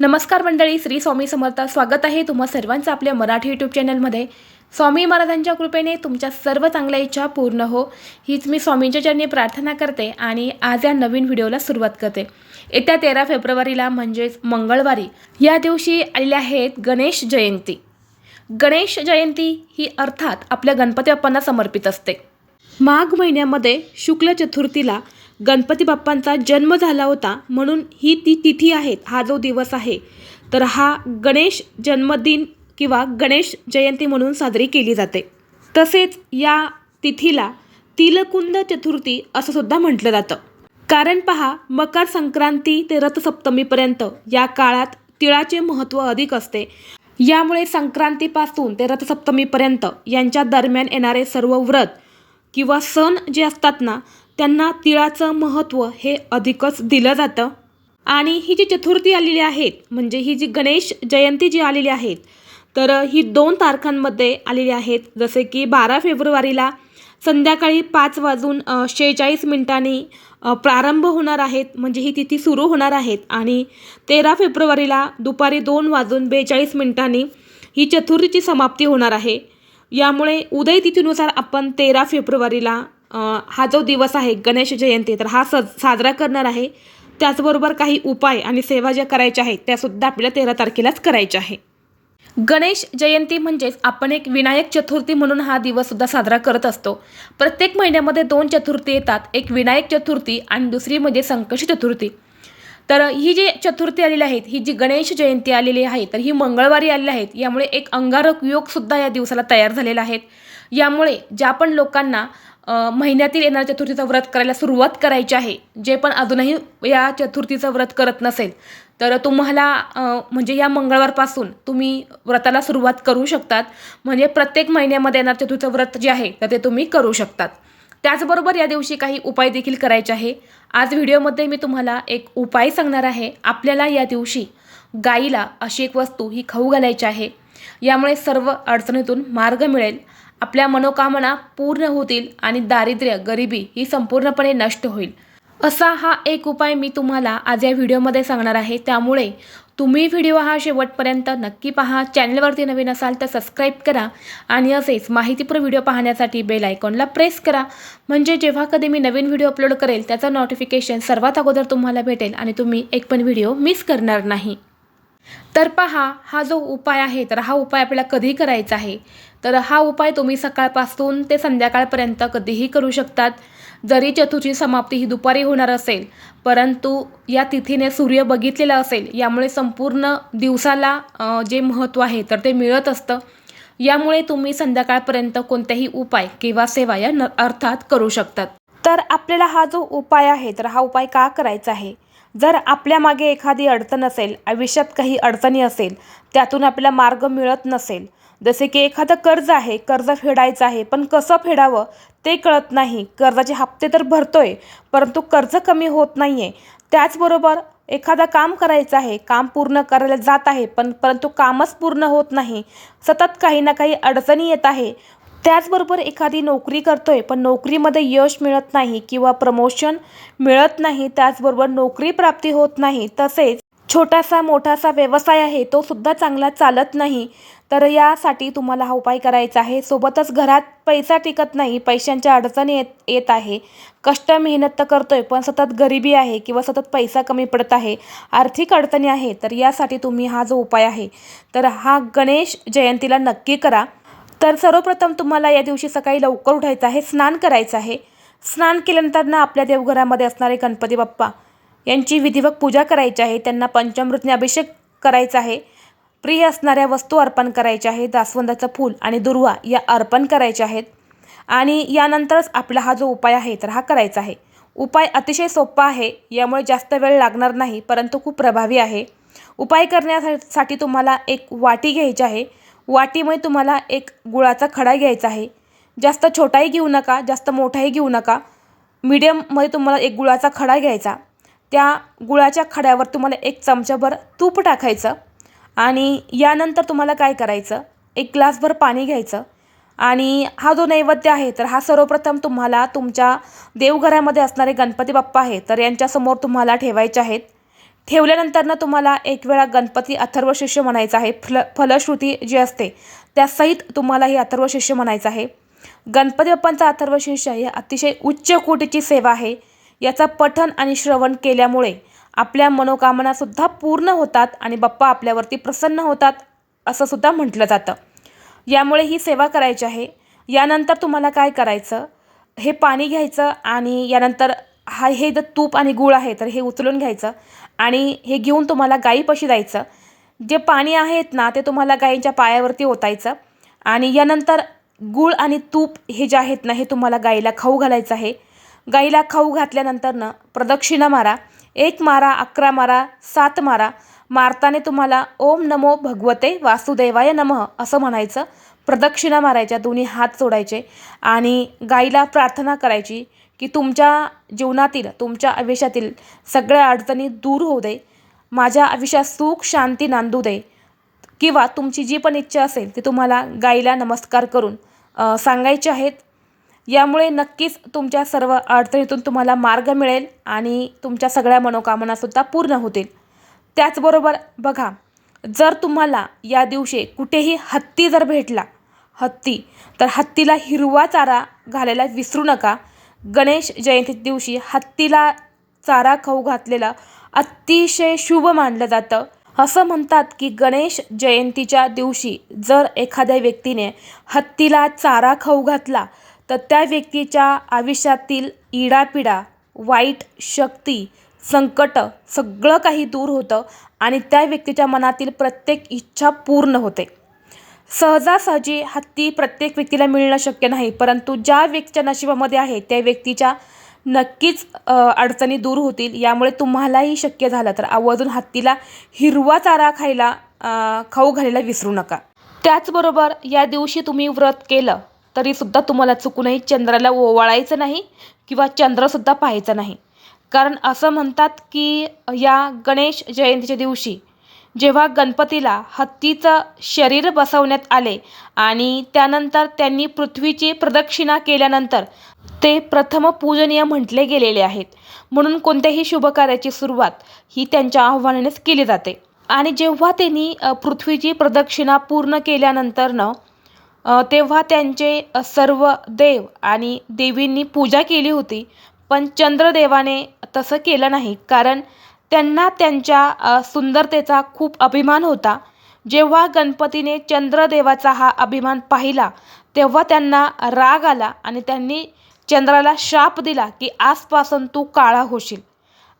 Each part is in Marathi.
नमस्कार मंडळी श्री स्वामी समर्थ. स्वागत आहे तुम्हा सर्वांचं आपल्या मराठी यूट्यूब चॅनलमध्ये स्वामी महाराजांच्या कृपेने तुमच्या सर्व चांगल्या इच्छा पूर्ण हो. हीच मी स्वामींच्या चरणी प्रार्थना करते आणि आज या नवीन व्हिडिओला सुरुवात करते. येत्या तेरा फेब्रुवारीला म्हणजेच मंगळवारी या दिवशी आलेल्या आहेत गणेश जयंती. गणेश जयंती ही अर्थात आपल्या गणपती बाप्पांना समर्पित असते. माघ महिन्यामध्ये शुक्ल चतुर्थीला गणपती बाप्पांचा जन्म झाला होता म्हणून ही ती तिथी आहे हा जो दिवस आहे. तर हा गणेश जन्मदिन किंवा गणेश जयंती म्हणून साजरी केली जाते. तसेच या तिथीला तिलकुंद चतुर्थी असं सुद्धा म्हटलं जातं. कारण पहा मकर संक्रांती ते रथसप्तमीपर्यंत या काळात तिळाचे महत्त्व अधिक असते. यामुळे संक्रांतीपासून ते रथसप्तमीपर्यंत यांच्या दरम्यान येणारे सर्व व्रत किंवा सण जे असतात ना त्यांना तिळाचं महत्त्व हे अधिकच दिलं जातं. आणि ही जी चतुर्थी आलेली आहेत म्हणजे ही जी गणेश जयंती जी आलेली आहेत तर ही दोन तारखांमध्ये आलेली आहेत. जसे की बारा फेब्रुवारीला संध्याकाळी पाच वाजून शेहेचाळीस मिनिटांनी प्रारंभ होणार आहेत. म्हणजे ही तिथी सुरू होणार आहेत. आणि तेरा फेब्रुवारीला दुपारी दोन वाजून बेचाळीस मिनिटांनी ही चतुर्थीची समाप्ती होणार आहे. यामुळे उदय तिथीनुसार आपण तेरा फेब्रुवारीला हा जो दिवस आहे गणेश जयंती तर हा स साजरा करणार आहे. त्याचबरोबर काही उपाय आणि सेवा ज्या करायच्या आहेत त्यासुद्धा आपल्याला तेरा तारखेलाच करायच्या आहे. गणेश जयंती म्हणजेच आपण एक विनायक चतुर्थी म्हणून हा दिवससुद्धा साजरा करत असतो. प्रत्येक महिन्यामध्ये दोन चतुर्थी येतात एक विनायक चतुर्थी आणि दुसरी म्हणजे संकष्टी चतुर्थी. तर ही जी चतुर्थी आलेली आहेत ही जी गणेश जयंती आलेली आहे तर ही मंगळवारी आलेली आहेत. यामुळे एक अंगारक योगसुद्धा या दिवसाला तयार झालेला आहेत यामुळे ज्या पण लोकांना महिन्यातील येणाऱ्या चतुर्थीचं व्रत करायला सुरुवात करायची आहे. जे पण अजूनही या चतुर्थीचं व्रत करत नसेल तर तुम्हाला म्हणजे या मंगळवारपासून तुम्ही व्रताला सुरुवात करू शकतात. म्हणजे प्रत्येक महिन्यामध्ये येणार चतुर्थीचं व्रत जे आहे तर ते तुम्ही करू शकतात. त्याचबरोबर या दिवशी काही उपाय देखील करायचे आहे. आज व्हिडिओमध्ये मी तुम्हाला एक उपाय सांगणार आहे. आपल्याला या दिवशी गाईला अशी एक वस्तू ही खाऊ घालायची आहे. यामुळे सर्व अडचणीतून मार्ग मिळेल. आपल्या मनोकामना पूर्ण होतील आणि दारिद्र्य गरिबी ही संपूर्णपणे नष्ट होईल. असा हा एक उपाय मी तुम्हाला आज या व्हिडिओमध्ये सांगणार आहे. त्यामुळे तुम्ही व्हिडिओ हा शेवटपर्यंत नक्की पहा. चॅनलवरती नवीन असाल तर सबस्क्राईब करा आणि असेच माहितीपूर व्हिडिओ पाहण्यासाठी बेल आयकॉनला प्रेस करा. म्हणजे जेव्हा कधी मी नवीन व्हिडिओ अपलोड करेल त्याचं नोटिफिकेशन सर्वात अगोदर तुम्हाला भेटेल आणि तुम्ही एक पण व्हिडिओ मिस करणार नाही. तर पहा हा जो उपाय आहे तर हा उपाय आपल्याला कधी करायचा आहे? तर हा उपाय तुम्ही सकाळपासून ते संध्याकाळपर्यंत कधीही करू शकतात. जरी चतुर्थी समाप्ती ही दुपारी होणार असेल परंतु या तिथीने सूर्य बघितलेला असेल यामुळे संपूर्ण दिवसाला जे महत्त्व आहे तर ते मिळत असतं. यामुळे तुम्ही संध्याकाळपर्यंत कोणतेही उपाय किंवा सेवा या न अर्थात करू शकतात. तर आपल्याला हा जो उपाय आहे तर हा उपाय का करायचा आहे? जर आपल्या मागे एखादी अडचण असेल आयुष्यात काही अडचणी असेल त्यातून आपल्याला मार्ग मिळत नसेल जसे की एखादं कर्ज आहे कर्ज फेडायचं आहे पण कसं फेडावं ते कळत नाही. कर्जाचे हप्ते तर भरतो आहे परंतु कर्ज कमी होत नाही आहे त्याचबरोबर एखादं काम करायचं आहे काम पूर्ण करायला जात आहे पण परंतु कामच पूर्ण होत नाही. सतत काही ना काही अडचणी येत आहे. त्याचबरोबर एखादी नोकरी करतो आहे पण नोकरीमध्ये यश मिळत नाही किंवा प्रमोशन मिळत नाही त्याचबरोबर नोकरी प्राप्ती होत नाही तसेच छोटासा मोठासा व्यवसाय आहे तो सुद्धा चांगला चालत नाही. तर यासाठी तुम्हाला हा उपाय करायचा आहे. सोबतच घरात पैसा टिकत नाही पैशांच्या अडचणी येत येत आहे. कष्ट मेहनत तर करतो आहे पण सतत गरिबी आहे किंवा सतत पैसा कमी पडत आहे आर्थिक अडचणी आहे तर यासाठी तुम्ही हा जो उपाय आहे तर हा गणेश जयंतीला नक्की करा. तर सर्वप्रथम तुम्हाला या दिवशी सकाळी लवकर उठायचं आहे स्नान करायचं आहे. स्नान केल्यानंतर ना आपल्या देवघरामध्ये असणारे गणपती बाप्पा यांची विधिवत पूजा करायची आहे. त्यांना पंचामृतने अभिषेक करायचा आहे. प्रिय असणाऱ्या वस्तू अर्पण करायच्या आहेत जास्वंदाचं फूल आणि दुर्वा या अर्पण करायच्या आहेत. आणि यानंतरच आपला हा जो उपाय आहे तर हा करायचा आहे. उपाय अतिशय सोपा आहे. यामुळे जास्त वेळ लागणार नाही परंतु खूप प्रभावी आहे. उपाय करण्यासाठी तुम्हाला एक वाटी घ्यायची आहे. वाटीमध्ये तुम्हाला एक गुळाचा खडा घ्यायचा आहे. जास्त छोटाही घेऊ नका जास्त मोठाही घेऊ नका. मीडियममध्ये तुम्हाला एक गुळाचा खडा घ्यायचा. त्या गुळाच्या खड्यावर तुम्हाला एक चमचाभर तूप टाकायचं आणि यानंतर तुम्हाला काय करायचं? एक ग्लासभर पाणी घ्यायचं आणि हा जो नैवेद्य आहे तर हा सर्वप्रथम तुम्हाला तुमच्या देवघरामध्ये असणारे गणपती बाप्पा आहे तर यांच्यासमोर तुम्हाला ठेवायचे आहेत. ठेवल्यानंतरनं तुम्हाला एक वेळा गणपती अथर्व शिष्य म्हणायचं आहे. फल फलश्रुती जी असते त्यासहित तुम्हाला हे अथर्व शिष्य म्हणायचं आहे. गणपती बाप्पांचा अथर्व शिष्य हे अतिशय उच्च कोटीची सेवा आहे. याचा पठन आणि श्रवण केल्यामुळे आपल्या मनोकामनासुद्धा पूर्ण होतात आणि बाप्पा आपल्यावरती प्रसन्न होतात असं सुद्धा म्हटलं जातं. यामुळे ही सेवा करायची आहे. यानंतर तुम्हाला काय करायचं? हे पाणी घ्यायचं आणि यानंतर हा हे जर तूप आणि गूळ आहे तर हे उचलून घ्यायचं आणि हे घेऊन तुम्हाला गाईपाशी जायचं. जे पाणी आहेत ना ते तुम्हाला गाईच्या पायावरती ओतायचं आणि यानंतर गूळ आणि तूप हे जे आहेत ना हे तुम्हाला गाईला खाऊ घालायचं आहे. गाईला खाऊ घातल्यानंतरनं प्रदक्षिणा मारा एक मारा अकरा मारा सात मारा. मारताने तुम्हाला ओम नमो भगवते वासुदेवाय नमः असं म्हणायचं. प्रदक्षिणा मारायच्या दोन्ही हात सोडायचे आणि गाईला प्रार्थना करायची की तुमच्या जीवनातील तुमच्या आयुष्यातील सगळ्या अडचणी दूर होऊ दे. माझ्या आयुष्यात सुख शांती नांदू दे किंवा तुमची जी पण इच्छा असेल ती तुम्हाला गाईला नमस्कार करून सांगायचे सांगायची आहेत. यामुळे नक्कीच तुमच्या सर्व अडचणीतून तुम्हाला मार्ग मिळेल आणि तुमच्या सगळ्या मनोकामनासुद्धा पूर्ण होतील. त्याचबरोबर बघा जर तुम्हाला या दिवशी कुठेही हत्ती जर भेटला हत्ती तर हत्तीला हिरवा चारा घालायला विसरू नका. गणेश जयंती दिवशी हत्तीला चारा खाऊ घातलेला अतिशय शुभ मानलं जातं. असं म्हणतात की गणेश जयंतीच्या दिवशी जर एखाद्या व्यक्तीने हत्तीला चारा खाऊ घातला तर त्या व्यक्तीच्या आयुष्यातील इडापिडा वाईट शक्ती संकट सगळं काही दूर होतं आणि त्या व्यक्तीच्या मनातील प्रत्येक इच्छा पूर्ण होते. सहजासहजी हत्ती प्रत्येक व्यक्तीला मिळणं शक्य नाही परंतु ज्या व्यक्तीच्या नशिबामध्ये आहे त्या व्यक्तीच्या नक्कीच अडचणी दूर होतील यामुळे तुम्हालाही शक्य झालं तर आवर्जून हत्तीला हिरवा चारा खायला खाऊ घालायला विसरू नका. त्याचबरोबर या दिवशी तुम्ही व्रत केलं तरीसुद्धा तुम्हाला चुकूनही चंद्राला ओवाळायचं नाही किंवा चंद्रसुद्धा पाहायचं नाही. कारण असं म्हणतात की या गणेश जयंतीच्या दिवशी जेव्हा गणपतीला हत्तीचं शरीर बसवण्यात आले आणि त्यानंतर त्यांनी पृथ्वीची प्रदक्षिणा केल्यानंतर ते प्रथम पूजनीय म्हटले गेलेले आहेत. म्हणून कोणत्याही शुभकार्याची सुरुवात ही त्यांच्या आव्हानानेच केली जाते. आणि जेव्हा त्यांनी पृथ्वीची प्रदक्षिणा पूर्ण केल्यानंतरनं तेव्हा त्यांचे सर्व देव आणि देवींनी पूजा केली होती पण चंद्रदेवाने तसं केलं नाही. कारण त्यांना त्यांच्या सुंदरतेचा खूप अभिमान होता. जेव्हा गणपतीने चंद्रदेवाचा हा अभिमान पाहिला तेव्हा त्यांना राग आला आणि त्यांनी चंद्राला शाप दिला की आजपासून तू काळा होशील.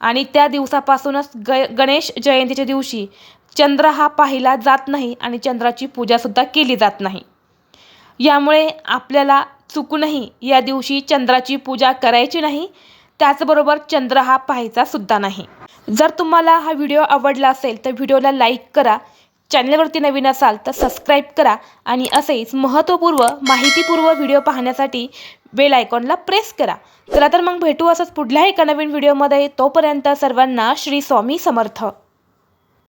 आणि त्या दिवसापासूनच ग गणेश जयंतीच्या दिवशी चंद्र हा पाहिला जात नाही आणि चंद्राची पूजासुद्धा केली जात नाही. यामुळे आपल्याला चुकूनही या दिवशी चंद्राची पूजा करायची नाही त्याचबरोबर चंद्र हा पाहायचा सुद्धा नाही. जर तुम्हाला हा व्हिडिओ आवडला असेल तर व्हिडिओला लाईक करा चॅनलवरती नवीन असाल तर सबस्क्राईब करा आणि असेच महत्त्वपूर्व माहितीपूर्व व्हिडिओ पाहण्यासाठी बेल आयकॉनला प्रेस करा. चला तर मग भेटू असंच पुढल्या एका नवीन व्हिडिओमध्ये. तोपर्यंत सर्वांना श्री स्वामी समर्थ.